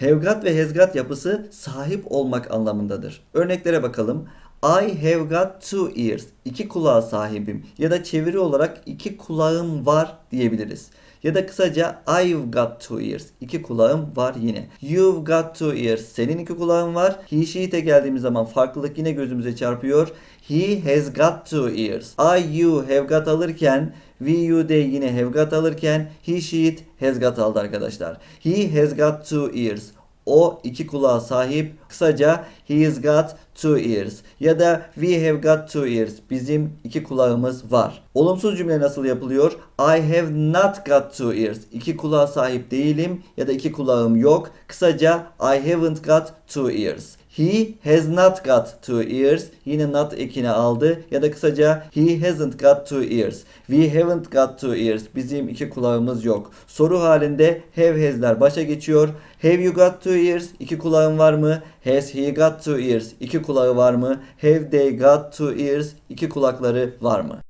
Have got ve has got yapısı sahip olmak anlamındadır. Örneklere bakalım. I have got two ears. İki kulağa sahibim. Ya da çeviri olarak iki kulağım var diyebiliriz. Ya da kısaca I've got two ears. İki kulağım var yine. You've got two ears. Senin iki kulağın var. He, she'te geldiğimiz zaman farklılık yine gözümüze çarpıyor. He has got two ears. I, you, have got alırken we, you, they yine have got alırken he, she, it has got aldı arkadaşlar. He has got two ears. O iki kulağa sahip. Kısaca he has got two ears. Ya da we have got two ears. Bizim iki kulağımız var. Olumsuz cümle nasıl yapılıyor? I have not got two ears. İki kulağa sahip değilim ya da iki kulağım yok. Kısaca I haven't got two ears. He has not got two ears. Yine not ekini aldı. Ya da kısaca he hasn't got two ears. We haven't got two ears. Bizim iki kulağımız yok. Soru halinde have has'ler başa geçiyor. Have you got two ears? İki kulağın var mı? Has he got two ears? İki kulağı var mı? Have they got two ears? İki kulakları var mı?